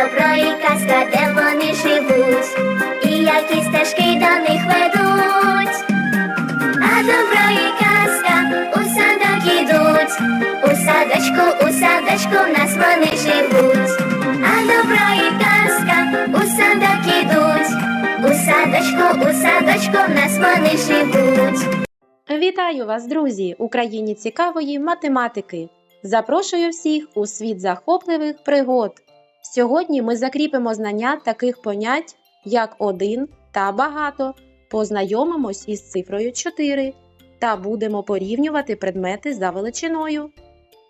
добро і казка, де вони живуть, і які стежки до них ведуть. А добро і казка у садок ідуть, у садочку, у садочку в нас вони живуть. А добро і казка у садок ідуть, у садочку, у садочку в нас вони живуть. Вітаю вас, друзі, Україні цікавої математики. Запрошую всіх у світ захопливих пригод. Сьогодні ми закріпимо знання таких понять, як один та багато. Познайомимось із цифрою 4 та будемо порівнювати предмети за величиною.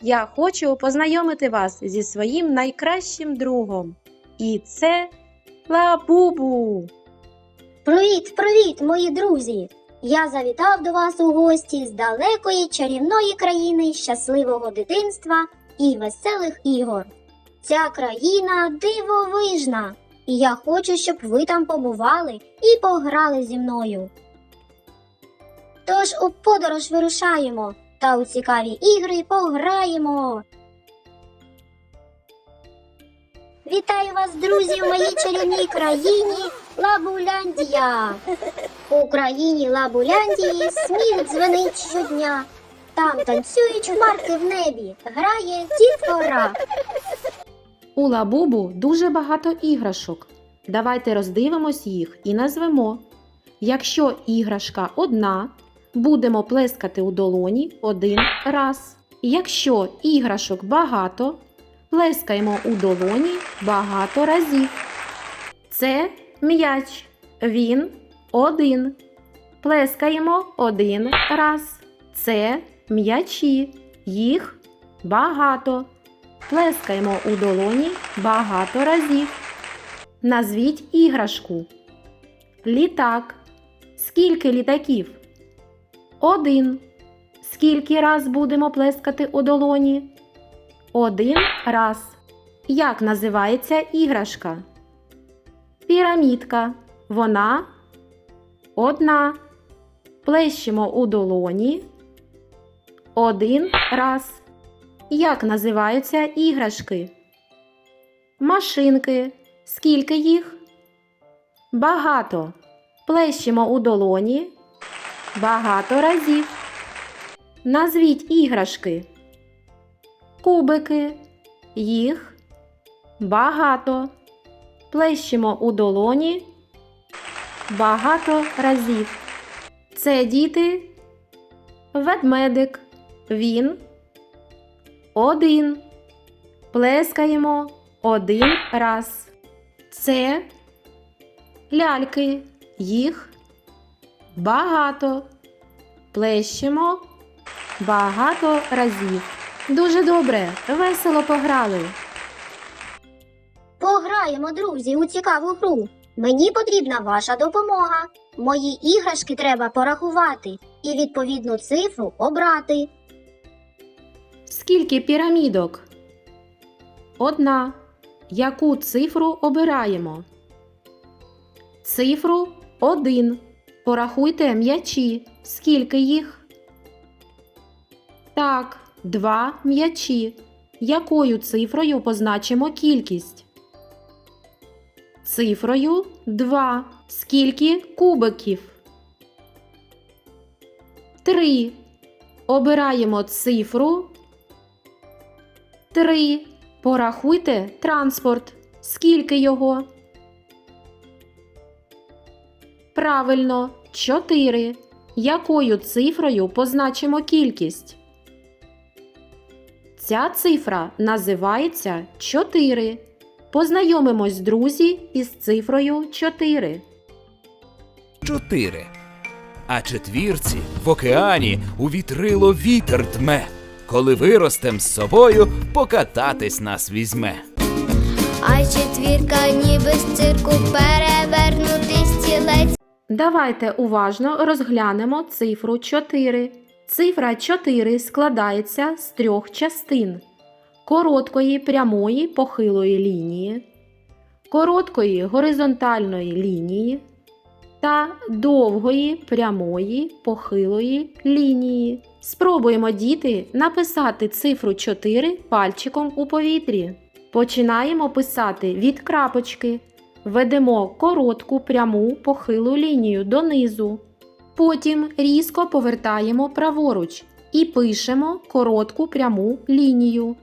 Я хочу познайомити вас зі своїм найкращим другом. І це Лабубу. Привіт, привіт, мої друзі! Я завітав до вас у гості з далекої чарівної країни щасливого дитинства і веселих ігор. Ця країна дивовижна, і я хочу, щоб ви там побували і пограли зі мною. Тож у подорож вирушаємо та у цікаві ігри пограємо. Вітаю вас, друзі, в моїй чарівній країні Лабуляндія. У країні Лабуляндії сміх дзвенить щодня. Там танцюють хмарки в небі, грає дітвора. У Лабубу дуже багато іграшок. Давайте роздивимось їх і назвемо. Якщо іграшка одна, будемо плескати у долоні один раз. Якщо іграшок багато, плескаємо у долоні багато разів. Це м'яч. Він один. Плескаємо один раз. Це м'ячі. Їх багато. Плескаємо у долоні багато разів. Назвіть іграшку. Літак. Скільки літаків? Один. Скільки раз будемо плескати у долоні? Один раз. Як називається іграшка? Пірамідка. Вона одна. Плещемо у долоні. Один раз. Як називаються іграшки? Машинки. Скільки їх? Багато. Плещемо у долоні. Багато разів. Назвіть іграшки. Кубики. Їх багато. Плещемо у долоні. Багато разів. Це діти. Ведмедик. Він один. Плескаємо один раз. Це ляльки. Їх багато. Плещемо багато разів. Дуже добре, весело пограли. Пограємо, друзі, у цікаву гру. Мені потрібна ваша допомога. Мої іграшки треба порахувати і відповідну цифру обрати. Скільки пірамідок? Одна. Яку цифру обираємо? Цифру 1. Порахуйте м'ячі. Скільки їх? Так, два м'ячі. Якою цифрою позначимо кількість? Цифрою 2. Скільки кубиків? 3. Обираємо цифру 3. Порахуйте транспорт. Скільки його? Правильно, 4. Якою цифрою позначимо кількість? Ця цифра називається 4. Познайомимось, друзі, із цифрою 4. чотири. А четвірці в океані у вітрило вітер дме. Коли виростем з собою, покататись нас візьме. А четвірка ніби з цирку перевернутий стілець. Давайте уважно розглянемо цифру 4. Цифра 4 складається з трьох частин: короткої прямої похилої лінії, короткої горизонтальної лінії та довгої прямої похилої лінії. Спробуємо діти написати цифру 4 пальчиком у повітрі. Починаємо писати від крапочки. Ведемо коротку пряму похилу лінію донизу. Потім різко повертаємо праворуч і пишемо коротку пряму лінію.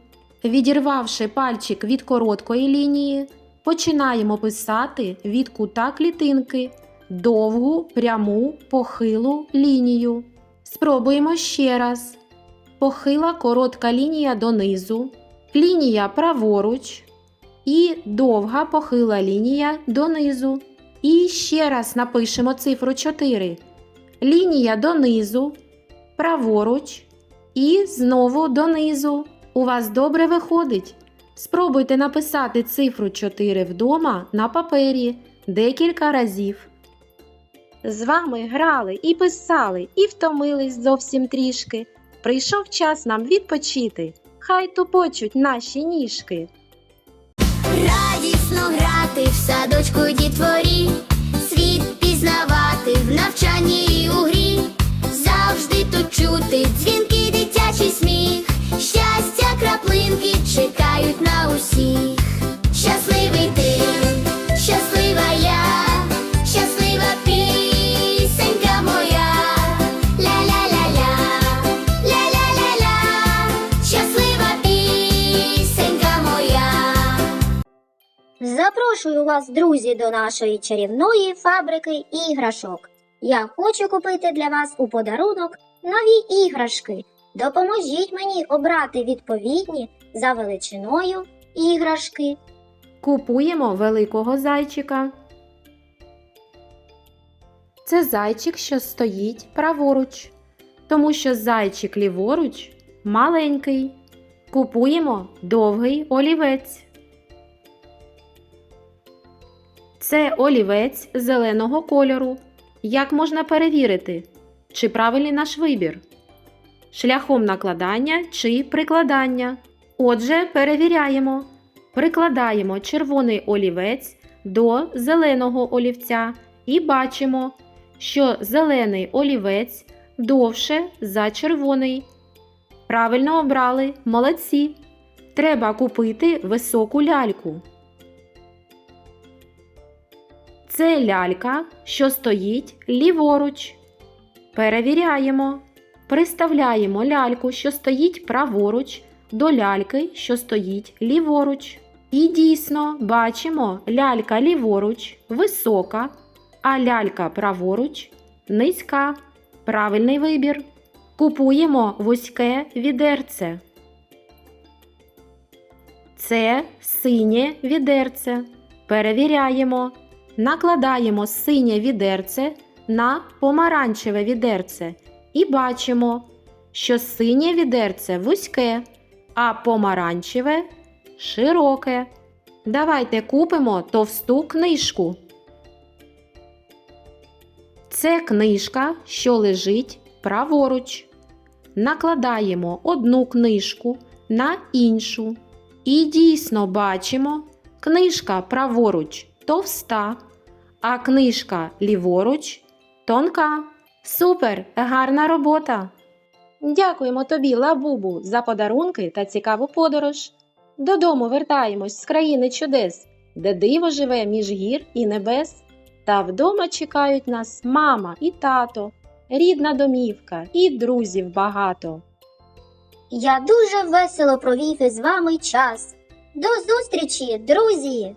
Відірвавши пальчик від короткої лінії, починаємо писати від кута клітинки довгу пряму похилу лінію. Спробуємо ще раз. Похила коротка лінія донизу, лінія праворуч і довга похила лінія донизу. І ще раз напишемо цифру 4. Лінія донизу, праворуч і знову донизу. У вас добре виходить. Спробуйте написати цифру 4 вдома на папері декілька разів. З вами грали і писали, і втомились зовсім трішки. Прийшов час нам відпочити. Хай тупочуть наші ніжки. Радісно грати в садочку дітворі, світ пізнавати в навчанні і у грі, завжди тут чути дзвінки, дитячий сміх, щастя, краплинки чекають на усіх. Запрошую вас, друзі, до нашої чарівної фабрики іграшок. Я хочу купити для вас у подарунок нові іграшки. Допоможіть мені обрати відповідні за величиною іграшки. Купуємо великого зайчика. Це зайчик, що стоїть праворуч, тому що зайчик ліворуч маленький. Купуємо довгий олівець. Це олівець зеленого кольору. Як можна перевірити, чи правильний наш вибір? Шляхом накладання чи прикладання. Отже, перевіряємо. Прикладаємо червоний олівець до зеленого олівця і бачимо, що зелений олівець довше за червоний. Правильно обрали, молодці. Треба купити високу ляльку. Це лялька, що стоїть ліворуч. Перевіряємо. Приставляємо ляльку, що стоїть праворуч, до ляльки, що стоїть ліворуч. І дійсно бачимо лялька ліворуч висока, а лялька праворуч низька. Правильний вибір. Купуємо вузьке відерце. Це синє відерце. Перевіряємо. Накладаємо синє відерце на помаранчеве відерце і бачимо, що синє відерце вузьке, а помаранчеве широке. Давайте купимо товсту книжку. Це книжка, що лежить праворуч. Накладаємо одну книжку на іншу. І дійсно бачимо, книжка праворуч товста, а книжка ліворуч тонка. Супер! Гарна робота! Дякуємо тобі, Лабубу, за подарунки та цікаву подорож. Додому вертаємось з країни чудес, де диво живе між гір і небес. Та вдома чекають нас мама і тато, рідна домівка і друзів багато. Я дуже весело провів із вами час. До зустрічі, друзі!